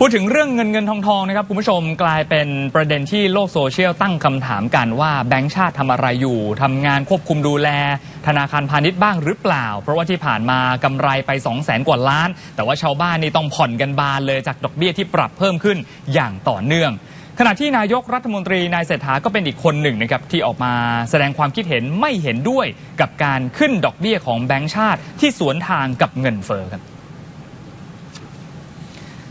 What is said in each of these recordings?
พูดถึงเรื่องเงินเงินทองทองนะครับคุณผู้ชมกลายเป็นประเด็นที่โลกโซเชียลตั้งคำถามกันว่าแบงก์ชาติทำอะไรอยู่ทำงานควบคุมดูแล ธนาคารพาณิชย์บ้างหรือเปล่า เพราะว่าที่ผ่านมากำไรไป 2 0 0แสนกว่าล้าน แต่ว่าชาวบ้านนี่ต้องผ่อนกันบานเลยจากดอกเบี้ยที่ปรับเพิ่มขึ้นอย่างต่อเนื่องขณะที่นายกรัฐมนตรีนายเศรษฐาก็เป็นอีกคนหนึ่งนะครับที่ออกมาแสดงความคิดเห็นไม่เห็นด้วยกับการขึ้นดอกเบี้ยของแบงก์ชาติที่สวนทางกับเงินเฟ้อครับ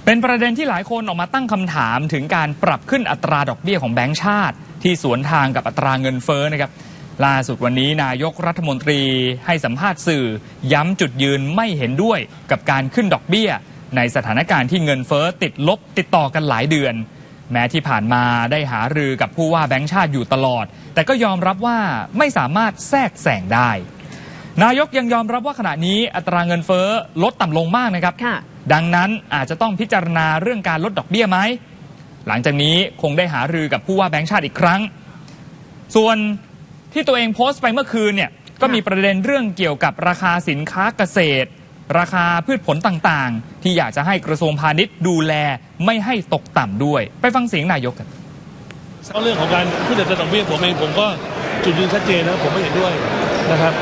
เป็นประเด็นที่หลายคนออกมาตั้งคำถามถึงการปรับขึ้นอัตราดอกเบี้ยของแบงก์ชาติ ที่สวนทางกับอัตราเงินเฟ้อนะครับล่าสุดวันนี้นายกรัฐมนตรีให้สัมภาษณ์สื่อ ย้ำจุดยืนไม่เห็นด้วยกับการขึ้นดอกเบี้ย ในสถานการณ์ที่เงินเฟ้อติดลบติดต่อกันหลายเดือน แม้ที่ผ่านมาได้หารือกับผู้ว่าแบงก์ชาติอยู่ตลอด แต่ก็ยอมรับว่าไม่สามารถแทรกแซงได้ นายกยังยอมรับว่าขณะนี้อัตราเงินเฟ้อลดต่ำลงมากนะครับ ดังนั้นอาจจะต้องพิจารณาเรื่องการลดดอกเบี้ยไหม หลังจากนี้คงได้หารือกับผู้ว่าแบงค์ชาติอีกครั้ง ส่วนที่ตัวเองโพสต์ไปเมื่อคืนเนี่ยก็มีประเด็นเรื่องเกี่ยวกับราคาสินค้าเกษตร ราคาพืชผลต่างๆ ที่อยากจะให้กระทรวงพาณิชย์ดูแลไม่ให้ตกต่ำด้วย ไปฟังเสียงนายกกันเพราะเรื่องของการขึ้นอัตราดอกเบี้ยผมเองผมก็จุดยืนชัดเจนนะผมไม่เห็นด้วยนะครับ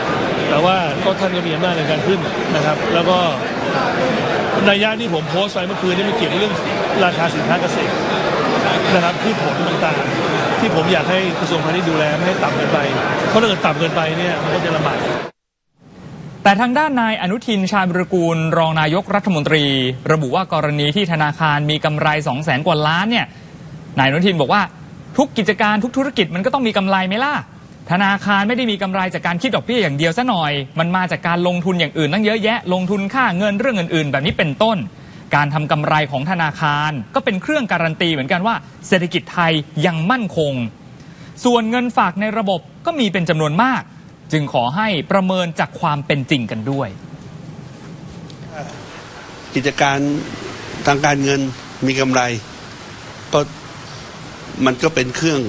แต่ว่าก็ท่านก็มีอำนาจในการขึ้นนะครับ แล้วก็ นัยยะที่ผมโพสต์ไปเมื่อคืนนี่มันเกี่ยวกับเรื่องราคาสินค้าเกษตรนะครับพืชผลต่างๆ ที่ผมอยากให้กระทรวงพาณิชย์ดูแลไม่ให้ต่ำเกินไป เพราะถ้าเกิดต่ำเกินไปเนี่ยมันก็จะลำบากแต่ทางด้านนายอนุทินชาญวิรกูล รองนายกรัฐมนตรี ระบุว่ากรณีที่ธนาคารมีกำไร2 0 0แสนกว่าล้านเนี่ยนายอนุทินบอกว่าทุกกิจการทุกธุรกิจมันก็ต้องมีกำไรไหมล่ะ ธนาคารไม่ได้มีกำไรจากการคิดดอกเบี้ยอย่างเดียวซะหน่อย มันมาจากการลงทุนอย่างอื่นตั้งเยอะแยะ ลงทุนค่าเงินเรื่องอื่น ๆ แบบนี้เป็นต้น การทำกำไรของธนาคาร ก็เป็นเครื่องการันตีเหมือนกันว่า เศรษฐกิจไทยยังมั่นคง ส่วนเงินฝากในระบบก็มีเป็นจำนวนมาก จึงขอให้ประเมินจากความเป็นจริงกันด้วย กิจการทางการเงินมีกำไรก็มันก็เป็นเครื่อง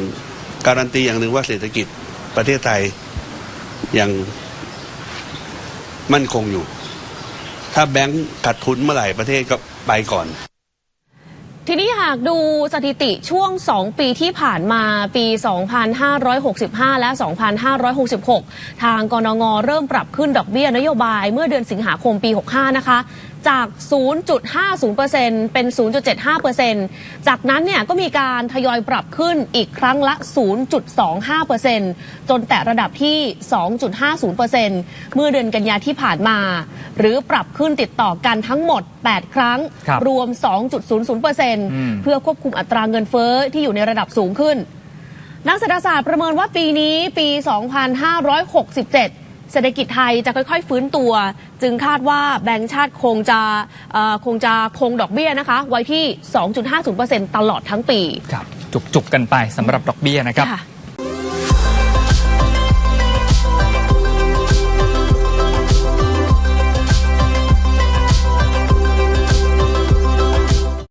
การันตีอย่างหนึ่งว่าเศรษฐกิจ ประเทศไทยยังมั่นคงอยู่ ถ้าแบงก์ขาดทุนเมื่อไหร่ประเทศก็ไปก่อนทีนี้หากดูสถิติช่วง 2 ปีที่ผ่านมาปี 2565 และ 2566 ทางกนงเริ่มปรับขึ้นดอกเบี้ยนโยบายเมื่อเดือนสิงหาคมปี 65 นะคะ จาก 0.50%เป็น 0.75%จากนั้นเนี่ยก็มีการทยอยปรับขึ้นอีกครั้งละ 0.25%จนแตะระดับที่ 2.50%เมื่อเดือนกันยาที่ผ่านมา หรือปรับขึ้นติดต่อกันทั้งหมด 8 ครั้งครับรวม 2.00%เพื่อควบคุมอัตราเงินเฟ้อที่อยู่ในระดับสูงขึ้น นักเศรษฐศาสตร์ประเมินว่าปีนี้ปี 2567 เศรษฐกิจไทยจะค่อยๆ ฟื้นตัว จึงคาดว่าแบงก์ชาติคงจะเอ่อคงจะคงดอกเบี้ยนะคะ ไว้ที่ 2.50%ตลอดทั้งปีครับจุกๆกันไปสำหรับดอกเบี้ยนะครับค่ะ